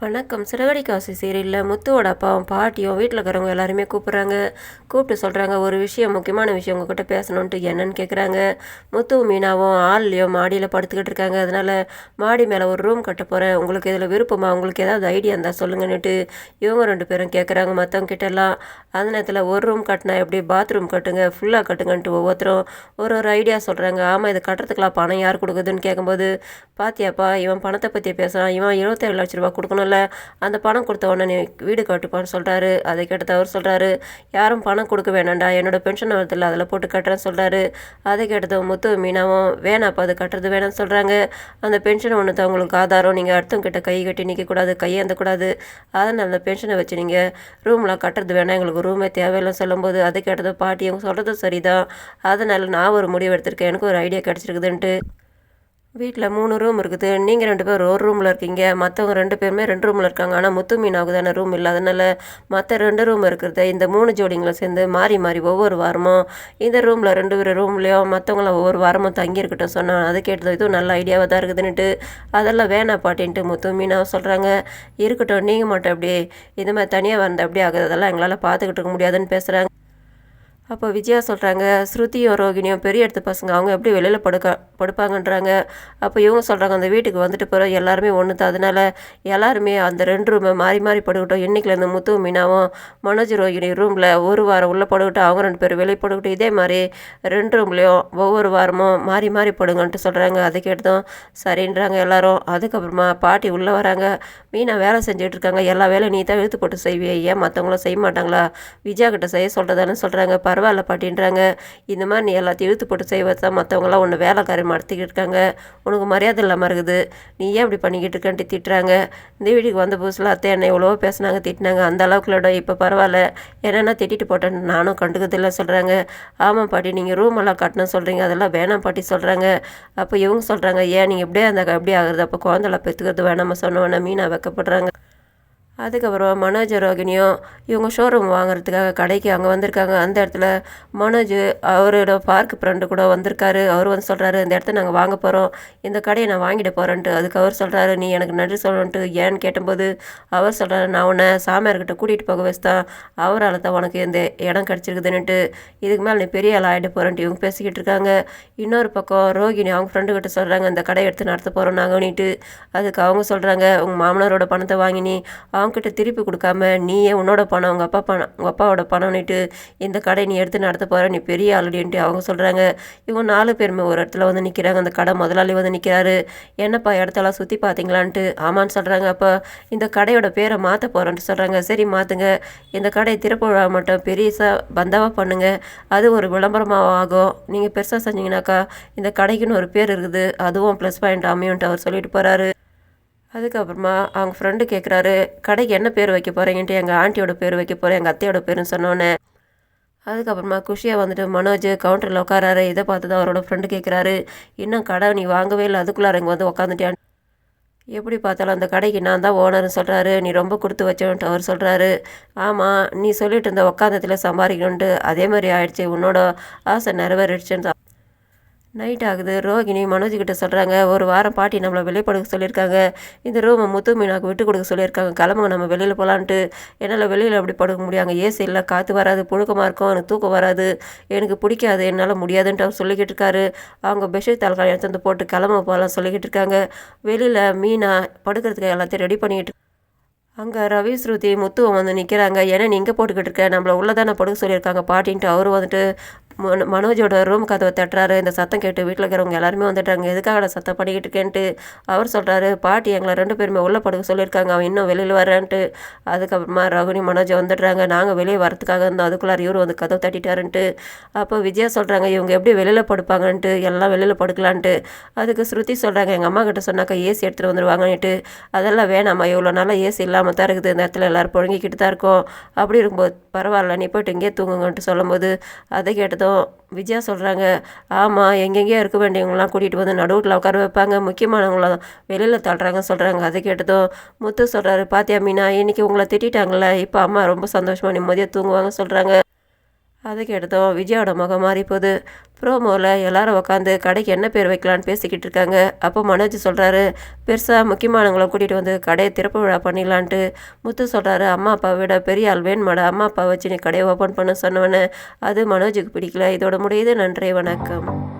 வணக்கம். சிறகடி காசி சீரியலில் முத்துவோட அப்பாவும் பாட்டியும் வீட்டில் இருக்கிறவங்க எல்லாருமே கூப்பிட்றாங்க. கூப்பிட்டு சொல்கிறாங்க ஒரு விஷயம் முக்கியமான விஷயம் உங்ககிட்ட பேசணுன்ட்டு என்னன்னு கேட்குறாங்க முத்துவும் மீனாவும் ஆள்லையும் மாடியில் படுத்துக்கிட்டு இருக்காங்க. அதனால் மாடி மேலே ஒரு ரூம் கட்ட போகிறேன் உங்களுக்கு இதில் விருப்பமா உங்களுக்கு ஏதாவது ஐடியா இருந்தால் சொல்லுங்கன்னுட்டு இவங்க ரெண்டு பேரும் கேட்குறாங்க மற்றவங்க கிட்டலாம் அந்த நேரத்தில் ஒரு ரூம் கட்டினா எப்படி பாத்ரூம் கட்டுங்க ஃபுல்லாக கட்டுங்கன்ட்டு ஒவ்வொருத்தரும் ஒரு ஒரு ஐடியா சொல்கிறாங்க ஆமாம் இது கட்டுறதுக்குலாம் பணம் யார் கொடுக்குதுன்னு கேட்கும்போது பாத்தியாப்பா இவன் பணத்தை பற்றி பேசுகிறான் இவன் இருபத்தேழு லட்ச ரூபா கொடுக்கணும்ல அந்த பணம் கொடுத்த உடனே நீ வீடு கட்டுப்பான்னு சொல்கிறாரு அதை கேட்டது அவர் சொல்கிறாரு யாரும் பணம் கொடுக்க வேணாண்டா என்னோட பென்ஷன் வரதில்ல அதில் போட்டு கட்டுறேன்னு சொல்கிறாரு அதை கேட்டதும் முத்து மீனாவும் வேணாப்பா அது கட்டுறது வேணாம்னு சொல்கிறாங்க அந்த பென்ஷன் ஒன்று தான் உங்களுக்கு ஆதாரம் நீங்கள் அடுத்தவங்க கிட்ட கை கட்டி நிற்கக்கூடாது கையேந்தக்கூடாது அதனால் அந்த பென்ஷனை வச்சு நீங்கள் ரூம்லாம் கட்டுறது வேணாம். எங்களுக்கு ரூமே தேவையில்லைன்னு சொல்லும்போது அதை கேட்டதும் பாட்டி அவங்க சொல்கிறது சரிதான். அதனால் நான் ஒரு முடிவு எடுத்திருக்கேன். எனக்கு ஒரு ஐடியா கிடச்சிருக்குதுன்ட்டு. வீட்டில் மூணு ரூம் இருக்குது. நீங்கள் ரெண்டு பேர் ஒரு ரூமில் இருக்கீங்க. மற்றவங்க ரெண்டு பேருமே ரெண்டு ரூமில் இருக்காங்க. ஆனால் முத்து மீனாவுக்கு தானே ரூம் இல்லை. அதனால் மற்ற ரெண்டு ரூம் இருக்கிறத இந்த மூணு ஜோடிங்களை சேர்ந்து மாறி மாறி ஒவ்வொரு வாரமும் இந்த ரூமில் ரெண்டு பேர் ரூம்லேயும் மற்றவங்கள ஒவ்வொரு வாரமும் தங்கியிருக்கட்டும் சொன்னால் சொன்னான் அது கேட்டது இதுவும் நல்ல ஐடியாவாக தான் இருக்குதுன்னுட்டு அதெல்லாம் வேணாம் பாட்டின்ட்டு முத்து மீனாவை சொல்கிறாங்க இருக்கட்டும் நீங்கள் மட்டும் அப்படி இது மாதிரி தனியாக வந்து அப்படி ஆகுது அதெல்லாம் எங்களால் பார்த்துக்கிட்டு இருக்க முடியாதுன்னு பேசுகிறாங்க அப்போ விஜயா சொல்கிறாங்க ஸ்ருதியும் ரோகிணியும் பெரிய இடத்து பசங்க. அவங்க எப்படி வெளியில் படுக்க படுப்பாங்கன்றாங்க? அப்போ இவங்க சொல்கிறாங்க அந்த வீட்டுக்கு வந்துட்டு போகிறோம் எல்லாருமே ஒன்று தான். அதனால் எல்லாருமே அந்த ரெண்டு ரூமை மாறி மாறி படுக்கட்டும். இந்த முத்து மீனாவும் மனோஜ் ரோகிணி ரூமில் ஒரு வாரம் உள்ளே படுக்கட்டும். அவங்க ரெண்டு பேரும் வெளியே படுக்கட்டும். இதே மாதிரி ரெண்டு ரூம்லேயும் ஒவ்வொரு வாரமும் மாறி மாறி படுங்கன்ட்டு சொல்கிறாங்க அதை கேட்டதும் சரின்றாங்க எல்லோரும். அதுக்கப்புறமா பாட்டி உள்ளே வராங்க. மீனா வேலை செஞ்சுட்ருக்காங்க எல்லா வேலையும் நீ தான் இழுத்து போட்டு செய்வியே. ஏன் மற்றவங்களும் செய்ய மாட்டாங்களா? விஜயா கிட்ட செய்ய சொல்கிறதானு சொல்கிறாங்க பரவாயில்ல பாட்டின்றாங்க. இந்த மாதிரி நீ எல்லாத்தையும் இழுத்து போட்டு செய்வது தான் மற்றவங்களாம் ஒன்று வேலைக்காரி நடத்திக்கிட்டு இருக்காங்க. உனக்கு மரியாதை இல்லாமல் இருக்குது. நீ ஏன் இப்படி பண்ணிக்கிட்டு இருக்கான்ட்டு திட்டுறாங்க. இந்த வீட்டுக்கு வந்த புதுசில் அத்தை என்னை எவ்வளோ பேசுனாங்க திட்டினாங்க. அந்த அளவுக்குள்ளோட இப்போ பரவாயில்ல. என்னென்னா திட்டிட்டு போட்டேன்னு நானும் கண்டுக்கிறதில்ல சொல்கிறாங்க ஆமாம் பாட்டி நீங்கள் ரூம் எல்லாம் கட்டணும் சொல்கிறீங்க அதெல்லாம் வேணாம் பாட்டி சொல்கிறாங்க அப்போ இவங்க சொல்கிறாங்க ஏன் நீங்கள் இப்படியே அந்த எப்படி ஆகுறது? அப்போ குழந்தைல பெற்றுக்கிறது வேணாமா வேணாம் மீனாக வைக்கப்படுறாங்க. அதுக்கப்புறம் மனோஜ் ரோகிணியும் இவங்க ஷோரூம் வாங்குறதுக்காக கடைக்கு அங்கே வந்திருக்காங்க. அந்த இடத்துல மனோஜ் அவரோட பார்க் ஃப்ரெண்டு கூட வந்திருக்காரு. அவர் வந்து சொல்கிறாரு இந்த இடத்த நாங்கள் வாங்க போகிறோம் இந்த கடையை நான் வாங்கிட்டு போகிறேன்ட்டு அதுக்கு அவர் சொல்கிறாரு நீ எனக்கு நன்றி சொல்லணுன்ட்டு ஏன்னு கேட்டபோது அவர் சொல்கிறாரு நான் உன்னை சாமியார்கிட்ட கூட்டிகிட்டு போக வச்சுதான் அவரால் தான் உனக்கு இந்த இடம் கிடச்சிருக்குதுன்னுட்டு. இதுக்கு மேலே நீ பெரிய ஆள் ஆகிட்டு போகிறேன்ட்டு இவங்க பேசிக்கிட்டு இருக்காங்க. இன்னொரு பக்கம் ரோகிணி அவங்க ஃப்ரெண்டு கிட்ட சொல்கிறாங்க இந்த கடையை எடுத்து நடத்த போகிறோம் நாங்கன்னுட்டு அதுக்கு அவங்க சொல்கிறாங்க உங்கள் மாமனாரோட பணத்தை வாங்கினி அவங்க அவங்ககிட்ட திருப்பி கொடுக்காம நீயே உன்னோட பணம் உங்கள் அப்பா பணம் உங்கள் அப்பாவோட பணம்னுட்டு இந்த கடை நீ எடுத்து நடத்த போகிற நீ பெரிய ஆளுடின்ட்டு அவங்க சொல்கிறாங்க இவங்க நாலு பேருமே ஒரு இடத்துல வந்து நிற்கிறாங்க அந்த கடை முதலாளி வந்து நிற்கிறாரு என்னப்பா இடத்தெல்லாம் சுற்றி பார்த்தீங்களான்ட்டு ஆமான்னு சொல்கிறாங்க அப்போ. இந்த கடையோட பேரை மாற்ற போகிறேன்ட்டு சொல்கிறாங்க சரி மாற்றுங்க இந்த கடையை திறப்பு மட்டும் பெரியசாக பந்தாவாக பண்ணுங்கள் அது ஒரு விளம்பரமாக ஆகும். நீங்கள் பெருசாக செஞ்சீங்கன்னாக்கா இந்த கடைக்குன்னு ஒரு பேர் இருக்குது. அதுவும் ப்ளஸ் பாயிண்ட் அமையும்ட்டு அவர் சொல்லிட்டு போகிறாரு அதுக்கப்புறமா அவங்க ஃப்ரெண்டு கேட்குறாரு கடைக்கு என்ன பேர் வைக்க போகிறீங்கன்ட்டு எங்கள் ஆண்டியோட பேர் வைக்க போகிறேன் எங்கள் அத்தையோட பேருன்னு சொன்னோன்னே. அதுக்கப்புறமா குஷியாக வந்துட்டு மனோஜ் கவுண்டரில் உட்காராரு இதை பார்த்து தான் அவரோட ஃப்ரெண்டு கேட்குறாரு இன்னும் கடை நீ வாங்கவே இல்லை அதுக்குள்ளார இங்கே வந்து உக்காந்துட்டியான் எப்படி பார்த்தாலும் அந்த கடைக்கு நான் தான் ஓனர்னு சொல்கிறாரு நீ ரொம்ப கொடுத்து வச்சோன்ட்டு அவர் சொல்கிறாரு ஆமாம் நீ சொல்லிட்டு இருந்த உக்காந்தத்தில் சம்பாதிக்கணுன்ட்டு அதே மாதிரி ஆயிடுச்சு. உன்னோட ஆசை நிறைவேறிடுச்சுன்னு நைட் ஆகுது. ரோகிணி மனோஜ்கிட்ட சொல்கிறாங்க ஒரு வாரம் பாட்டி நம்மளை வெளியே படுக்க சொல்லியிருக்காங்க. இந்த ரூமை முத்து மீனாக்கு விட்டு கொடுக்க சொல்லியிருக்காங்க. கிளம்புங்க நம்ம வெளியில் போகலான்ட்டு என்னால் வெளியில் அப்படி படுக்க முடியாங்க ஏசி இல்லை காற்று வராது புழுக்கமாக இருக்கும் எனக்கு தூக்கம் வராது. எனக்கு பிடிக்காது என்னால் முடியாதுன்ட்டு அவர் சொல்லிக்கிட்டு இருக்காரு. அவங்க பெட்ஷீட் தலைக்கால் எடுத்து வந்து போட்டு கிளம்ப போகலாம் சொல்லிக்கிட்டு இருக்காங்க. வெளியில் மீனா படுக்கிறதுக்கு எல்லாத்தையும் ரெடி பண்ணிக்கிட்டு அங்கே ரவி ஸ்ருதி முத்துவம் வந்து நிற்கிறாங்க ஏன்னா நீங்கள் போட்டுக்கிட்டு இருக்க? நம்மளை உள்ளே தானே படுக்க சொல்லியிருக்காங்க. பாட்டின்ட்டு அவர் வந்துட்டு மனோஜோட ரூம் கதவை தட்டுறாரு. இந்த சத்தம் கேட்டு வீட்டில் இருக்கிறவங்க எல்லாருமே வந்துட்டாங்க. எதுக்காக சத்தம் பண்ணிக்கிட்டு இருக்கேன்ட்டு அவர் சொல்கிறாரு பாட்டி எங்களை ரெண்டு பேருமே உள்ளே படுக்க சொல்லியிருக்காங்க. அவன் இன்னும் வெளியில் வரேன்ட்டு அதுக்கப்புறமா ரகுனி மனோஜ் வந்துடுறாங்க. நாங்கள் வெளியே வரத்துக்காக இருந்தோம். அதுக்குள்ளார இவர் வந்து கதவை தட்டிட்டாருன்ட்டு. அப்போ விஜயா சொல்கிறாங்க இவங்க எப்படி வெளியில் படுப்பாங்கன்ட்டு? எல்லாம் வெளியில் படுக்கலான்ட்டு. அதுக்கு ஸ்ருதி சொல்கிறாங்க எங்கள் அம்மா கிட்ட சொன்னாக்கா ஏசி எடுத்துகிட்டு வந்துடுவாங்கன்ட்டு அதெல்லாம் வேணாம்மா. இவ்வளோ நாளாக ஏசி இல்லாமல் தான் இருக்குது. இந்த இடத்துல எல்லோரும் புழங்கிக்கிட்டு தான் இருக்கோம். அப்படி இருக்கும்போது பரவாயில்ல. நீ போய்ட்டு இங்கேயே தூங்குங்கன்ட்டு சொல்லும்போது அதை கேட்டதும் விஜயா சொல்கிறாங்க ஆமாம் எங்கெங்கேயோ இருக்க வேண்டியவங்களாம் கூட்டிகிட்டு வந்து நடுவில் உட்கார வைப்பாங்க. முக்கியமானவங்கள வெளியில் தள்ளுறாங்க சொல்கிறாங்க அதை கேட்டதும் முத்து சொல்கிறாரு பாத்தியா மீனா இன்றைக்கி உங்களை திட்டாங்களே இப்போ அம்மா ரொம்ப சந்தோஷமாக நிம்மதியாக தூங்குவாங்க சொல்கிறாங்க அதை கேட்டதும் விஜயோட முகம் மாறி போகுது ப்ரோமோவில் எல்லாரும் உட்காந்து கடைக்கு என்ன பேர் வைக்கலான்னு பேசிக்கிட்டு இருக்காங்க. அப்போ மனோஜ் சொல்கிறாரு பெருசாக முக்கியமானவங்களை கூட்டிகிட்டு வந்து கடையை திறப்பு விழா பண்ணிடலான்ட்டு. முத்து சொல்கிறாரு அம்மா அப்பாவை விட பெரிய ஆள் வேணுமாடா. அம்மா அப்பா வச்சு நீ கடையை ஓப்பன் பண்ண சொன்னவனே. அது மனோஜுக்கு பிடிக்கல. இதோட முடியுது. நன்றி வணக்கம்.